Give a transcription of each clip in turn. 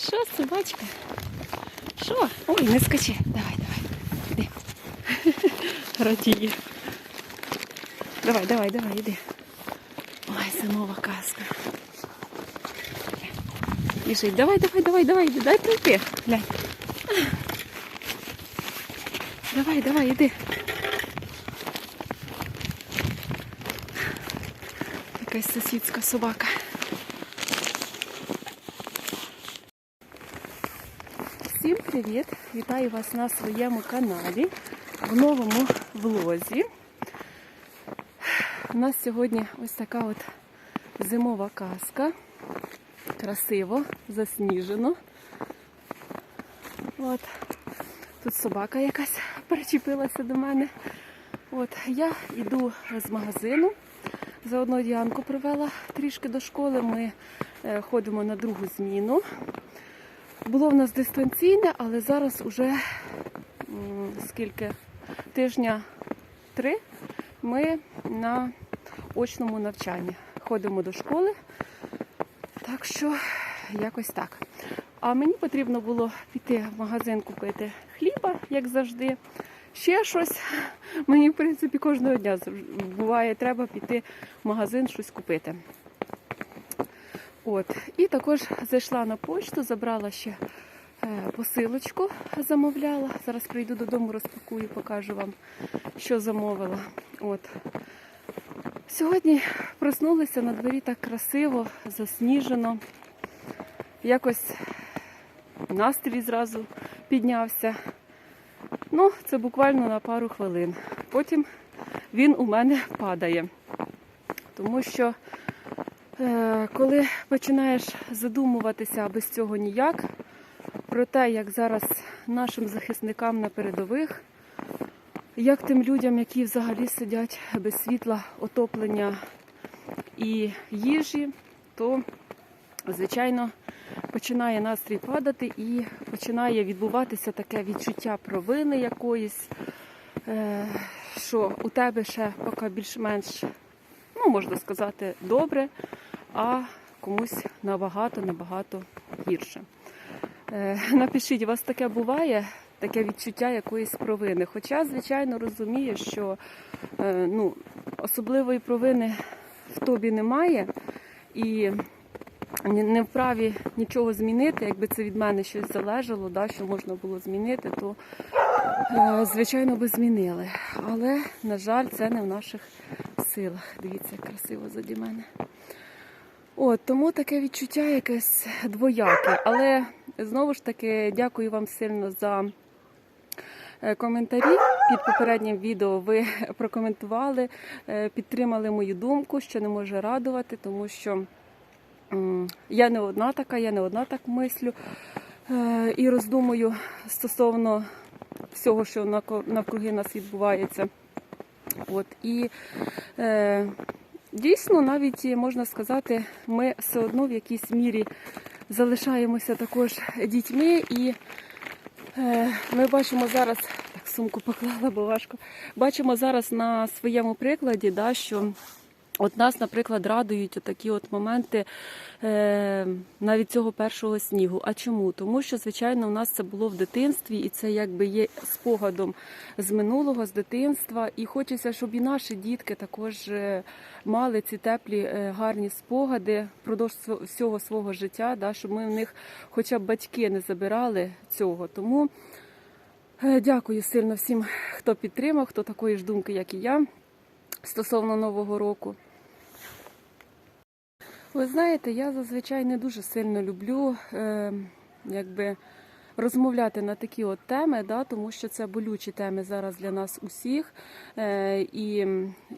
Що, собачка? Що? Ой, не скачи. Давай, давай. Іди. Радіє. Давай, давай, давай, іди. Ой, зимова казка. Біжить. Давай, давай, давай, давай, іди. дай пройти. Глянь. Давай, давай, іди. Якась сусідська собака. Привіт! Вітаю вас на своєму каналі в новому влозі. У нас сьогодні ось така от зимова казка. Красиво, засніжено. От. Тут собака якась причепилася до мене. От, я йду з магазину. Заодно Діанку привела трішки до школи. Ми е, ходимо на другу зміну. Було в нас дистанційне, але зараз уже скільки тижня три ми на очному навчанні. Ходимо до школи. Так що якось так. А мені потрібно було піти в магазин купити хліба, як завжди. Ще щось. Мені, в принципі, кожного дня буває, треба піти в магазин щось купити. От. І також зайшла на почту, забрала ще е, посилочку, замовляла. Зараз прийду додому, розпакую, покажу вам, що замовила. От. Сьогодні проснулися на дворі так красиво, засніжено. Якось настрій зразу піднявся. Ну, це буквально на пару хвилин. Потім він у мене падає. Тому що Коли починаєш задумуватися, без цього ніяк, про те, як зараз нашим захисникам на передових, як тим людям, які взагалі сидять без світла, отоплення і їжі, то, звичайно, починає настрій падати і починає відбуватися таке відчуття провини якоїсь, е, що у тебе ще поки більш-менш ну, можна сказати, добре, а комусь набагато, набагато гірше. Е, Напишіть, у вас таке буває, таке відчуття якоїсь провини. Хоча, звичайно, розумію, що е, ну, особливої провини в тобі немає, і не вправі нічого змінити. Якби це від мене щось залежало, да, що можна було змінити, то Е, Звичайно, би змінили. Але, на жаль, це не в наших силах. Дивіться, як красиво заді мене. От, тому таке відчуття якесь двояке. Але знову ж таки дякую вам сильно за е, коментарі. Під попереднім відео ви прокоментували, е, підтримали мою думку, що не може радувати, тому що я не одна така, я не одна так мислю е, і роздумую стосовно всього, що навкруги нас відбувається. От, і дійсно, навіть можна сказати, ми все одно в якійсь мірі залишаємося також дітьми, і е, ми бачимо зараз, так сумку поклала, бо важко. Бачимо зараз на своєму прикладі, да, що От нас, наприклад, радують такі от моменти е, навіть цього першого снігу. А чому? Тому що, звичайно, у нас це було в дитинстві, і це якби є спогадом з минулого, з дитинства. І хочеться, щоб і наші дітки також е, мали ці теплі, е, гарні спогади впродовж всього свого життя, да, щоб ми в них, хоча б батьки, не забирали цього. Тому е, дякую сильно всім, хто підтримав, хто такої ж думки, як і я, стосовно Нового року. Ви знаєте, я зазвичай не дуже сильно люблю е, якби, розмовляти на такі от теми, да, тому що це болючі теми зараз для нас усіх. Е, і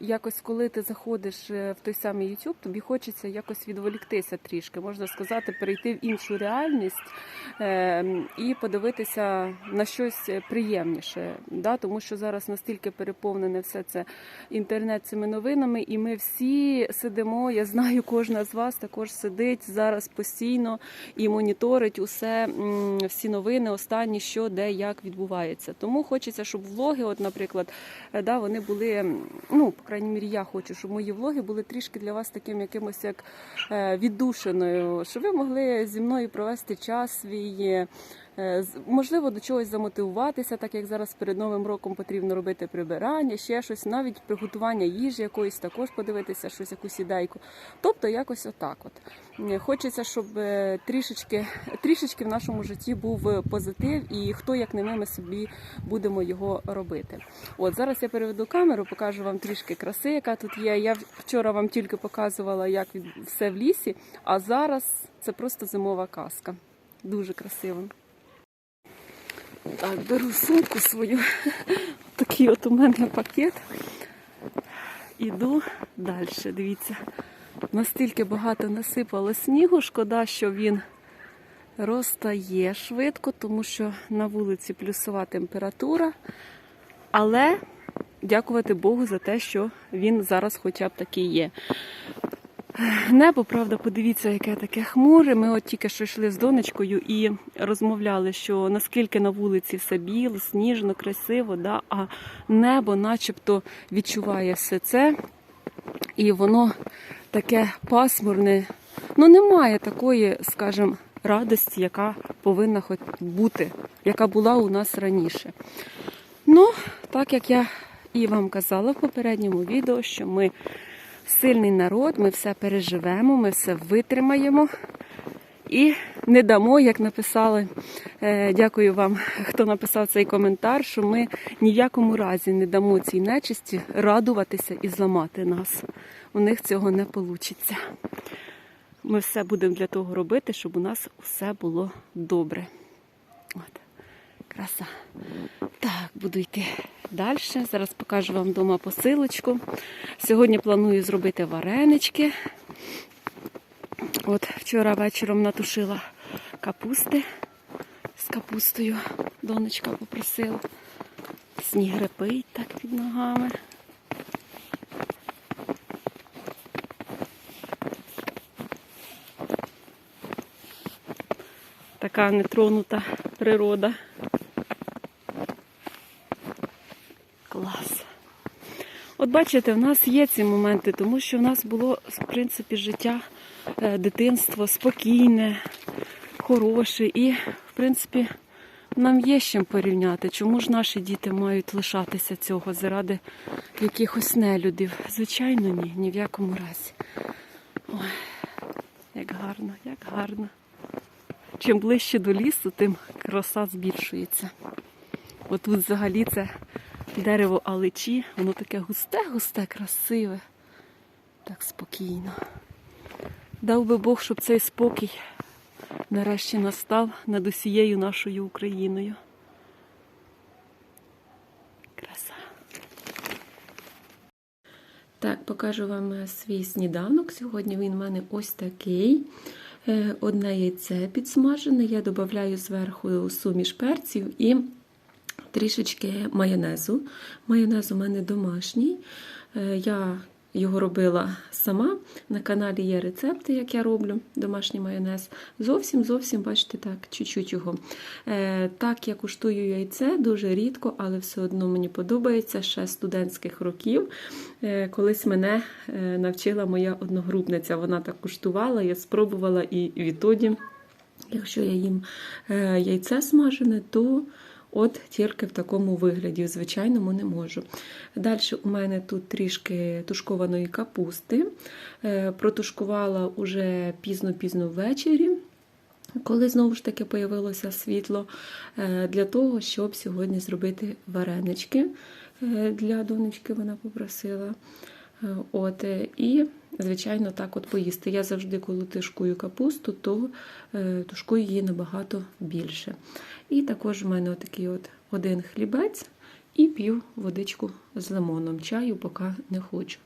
якось, коли ти заходиш е, в той самий YouTube, тобі хочеться якось відволіктися трішки, можна сказати, перейти в іншу реальність е, і подивитися на щось приємніше. Да, тому що зараз настільки переповнене все це інтернет цими новинами, і ми всі сидимо. Я знаю, кожна з вас також сидить зараз постійно і моніторить усе, всі новини. Новини останні, що де як відбувається. Тому хочеться, щоб влоги, от, наприклад, е, да, вони були, ну, по крайній мірі, я хочу, щоб мої влоги були трішки для вас таким якимось як віддушеною, щоб ви могли зі мною провести час свій. Е, Можливо, до чогось замотивуватися, так як зараз перед новим роком потрібно робити прибирання, ще щось, навіть приготування їжі якоїсь також подивитися, щось якусь ідейку. Тобто, якось отак. От Е, хочеться, щоб е, трішечки, трішечки в нашому житті був позитив, і хто як не ми, ми собі будемо його робити. От зараз я переведу камеру, покажу вам трішки краси, яка тут є. Я вчора вам тільки показувала, як все в лісі, а зараз це просто зимова казка. Дуже красиво. Так, беру сумку свою. Такий от у мене пакет. Іду далі. Дивіться, настільки багато насипало снігу. Шкода, що він розтає швидко, тому що на вулиці плюсова температура. Але дякувати Богу за те, що він зараз хоча б такий є. Небо, правда, подивіться, яке таке хмуре. Ми от тільки що йшли з донечкою і розмовляли, що наскільки на вулиці все біло, сніжно, красиво, да? а небо начебто відчуває все це. І воно таке пасмурне. Ну, немає такої, скажімо, радості, яка повинна хоч бути, яка була у нас раніше. Ну, так як я і вам казала в попередньому відео, що ми сильний народ, ми все переживемо, ми все витримаємо і не дамо, як написали. Е, Дякую вам, хто написав цей коментар, що ми ні в якому разі не дамо цій нечисті радуватися і зламати нас. У них цього не вийде. Ми все будемо для того робити, щоб у нас все було добре. От. Краса. Так, буду йти далі. Зараз покажу вам вдома посилочку. Сьогодні планую зробити варенички. От вчора вечором натушила капусти з капустою. Донечка попросила. Сніг репить так під ногами. Така нетронута природа. Клас. От бачите, в нас є ці моменти, тому що в нас було, в принципі, життя, е, дитинство спокійне, хороше. І, в принципі, нам є з чим порівняти. Чому ж наші діти мають лишатися цього заради якихось нелюдів? Звичайно, ні, ні в якому разі. Ой, як гарно, як гарно. Чим ближче до лісу, тим краса збільшується. От тут взагалі це дерево аличі, воно таке густе-густе, красиве, так спокійно. Дав би Бог, щоб цей спокій нарешті настав над усією нашою Україною. Краса. Так, покажу вам е, свій сніданок. Сьогодні він в мене ось такий. Е, Одне яйце підсмажене, я додаю зверху суміш перців і трішечки майонезу. Майонез у мене домашній. Е, Я його робила сама. На каналі є рецепти, як я роблю домашній майонез. Зовсім, зовсім, бачите, так, чуть-чуть його. Е, Так, я куштую яйце дуже рідко, але все одно мені подобається ще студентських років. Е, Колись мене навчила моя одногрупниця. Вона так куштувала, я спробувала і відтоді, якщо я їм яйце смажене, то От тільки в такому вигляді, в звичайному не можу. Далі у мене тут трішки тушкованої капусти. Е, Протушкувала уже пізно-пізно ввечері, коли знову ж таки появилося світло, е, для того, щоб сьогодні зробити варенички е, для донечки, вона попросила. Е, От, е, і, звичайно, так от поїсти. Я завжди, коли тушкую капусту, то е, тушкую її набагато більше. І також в мене отакий от один хлібець і п'ю водичку з лимоном. Чаю поки не хочу.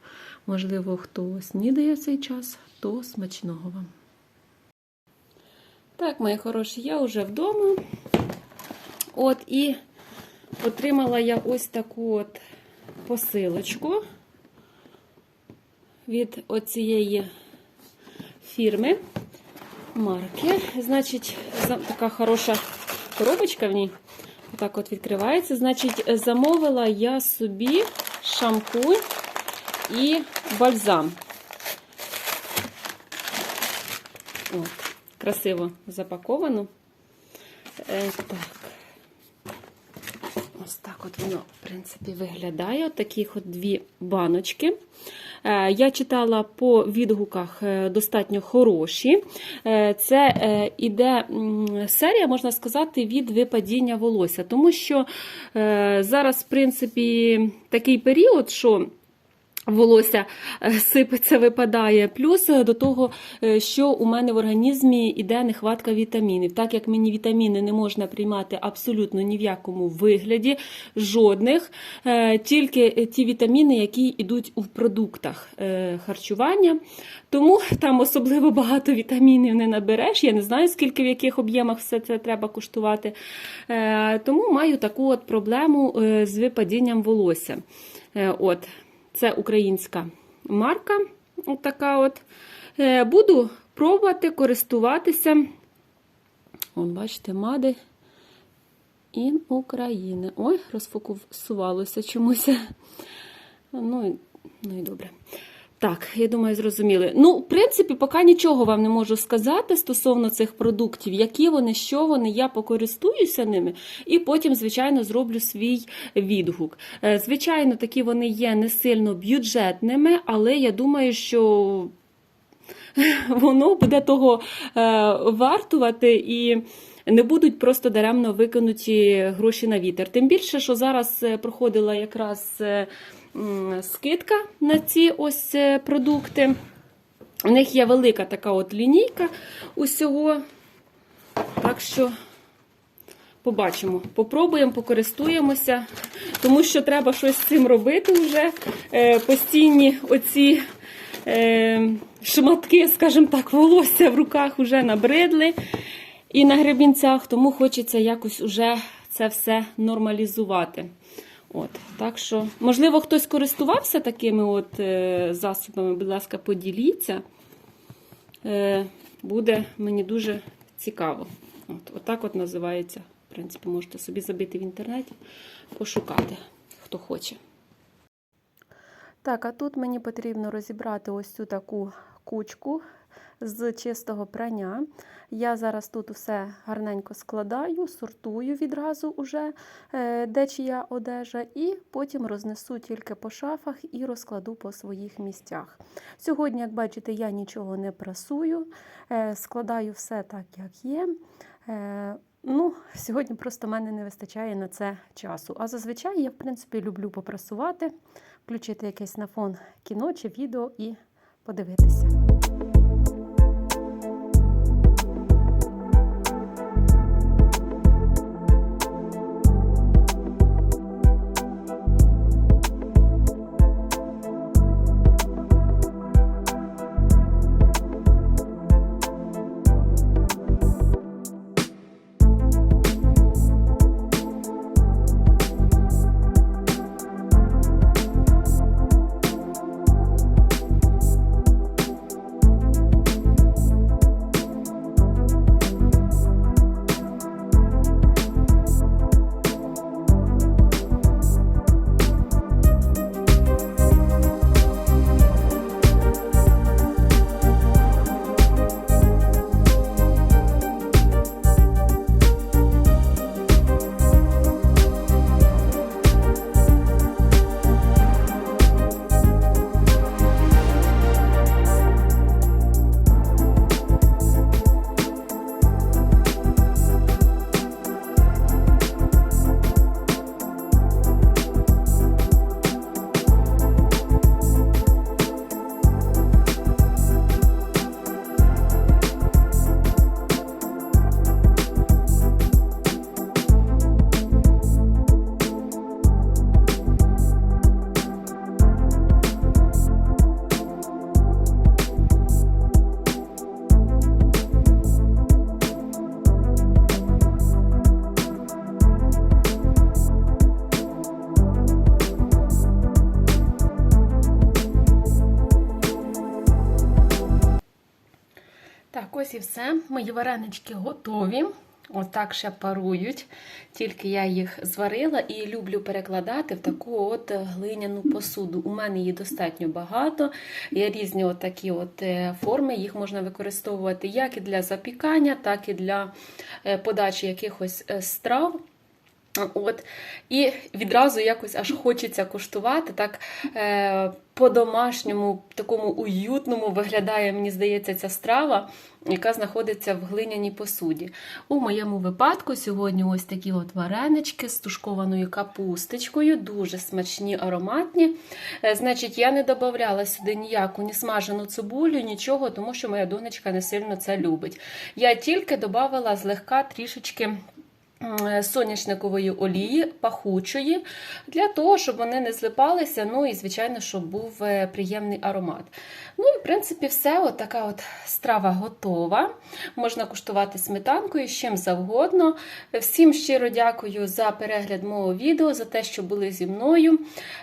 Можливо, хто снідає цей час, то смачного вам. Так, мої хороші, я вже вдома. От і отримала я ось таку от посилочку від оцієї фірми марки. Значить, така хороша коробочка в ній. Отак от відкривається. Значить, замовила я собі шампунь і бальзам. От, красиво запаковано. Е, так. Ось так от воно, в принципі, виглядає. От от дві баночки. Е, Я читала по відгуках е, достатньо хороші. Е, Це іде серія, можна сказати, від випадіння волосся. Тому що зараз, в принципі, такий період, що волосся е, сипеться, випадає. Плюс е, до того, е, що у мене в організмі йде нехватка вітамінів. Так як мені вітаміни не можна приймати абсолютно ні в якому вигляді, жодних, тільки ті вітаміни, які йдуть у продуктах харчування. Тому там особливо багато вітамінів не набереш. Я не знаю, скільки в яких об'ємах все це треба куштувати. Тому маю таку от проблему з випадінням волосся. От. Це українська марка. От така от. Е, Буду пробувати користуватися. От, бачите, мади ін України. Ой, розфокусувалося чомусь. Ну, і- ну і добре. Так, я думаю, зрозуміли. Ну, в принципі, поки нічого вам не можу сказати стосовно цих продуктів, які вони, що вони, я покористуюся ними, і потім, звичайно, зроблю свій відгук. Е, Звичайно, такі вони є не сильно бюджетними, але я думаю, що воно буде того е, вартувати і. Не будуть просто даремно викинуті гроші на вітер. Тим більше, що зараз е, проходила якраз скидка на ці ось е, продукти. У них є велика така от лінійка усього. Так що побачимо, попробуємо, покористуємося, тому що треба щось з цим робити вже. Е, Постійні оці е, шматки, скажімо так, волосся в руках вже набридли і на гребінцях, тому хочеться якось уже це все нормалізувати. От, так що, можливо, хтось користувався такими от е, засобами, будь ласка, поділіться. Е, буде мені дуже цікаво. От, отак от називається. В принципі, можете собі забити в інтернеті, пошукати, хто хоче. Так, а тут мені потрібно розібрати ось цю таку кучку з чистого прання. Я зараз тут все гарненько складаю, сортую відразу уже, е, де чия одежа, і потім рознесу тільки по шафах і розкладу по своїх місцях. Сьогодні, як бачите, я нічого не прасую, е, складаю все так, як є. Е, Ну, сьогодні просто мене не вистачає на це часу. А зазвичай я, в принципі, люблю попрасувати, включити якесь на фон кіно чи відео і подивитися. Мої варенички готові. Отак ще парують, тільки я їх зварила і люблю перекладати в таку от глиняну посуду. У мене її достатньо багато. Є різні от такі от е, форми, їх можна використовувати як і для запікання, так і для е, подачі якихось е, страв. От, і відразу якось аж хочеться куштувати. Так е, по-домашньому, такому уютному виглядає, мені здається, ця страва, яка знаходиться в глиняній посуді. У моєму випадку сьогодні ось такі от варенички з тушкованою капусточкою, дуже смачні, ароматні. Е, значить, я не додавала сюди ніяку ні смажену цибулю, нічого, тому що моя донечка не сильно це любить. Я тільки додавала злегка трішечки соняшникової олії, пахучої, для того, щоб вони не злипалися, ну і, звичайно, щоб був е, приємний аромат. Ну і, в принципі, все, от така от страва готова. Можна куштувати сметанкою, з чим завгодно. Всім щиро дякую за перегляд мого відео, за те, що були зі мною.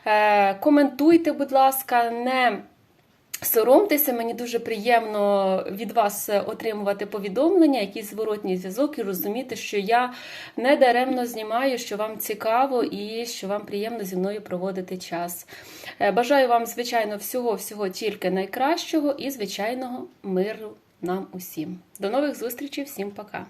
Е, Коментуйте, будь ласка, не Соромтеся, мені дуже приємно від вас отримувати повідомлення, якийсь зворотній зв'язок і розуміти, що я не даремно знімаю, що вам цікаво і що вам приємно зі мною проводити час. Е, Бажаю вам, звичайно, всього-всього тільки найкращого і, звичайного, миру нам усім. До нових зустрічей, всім пока!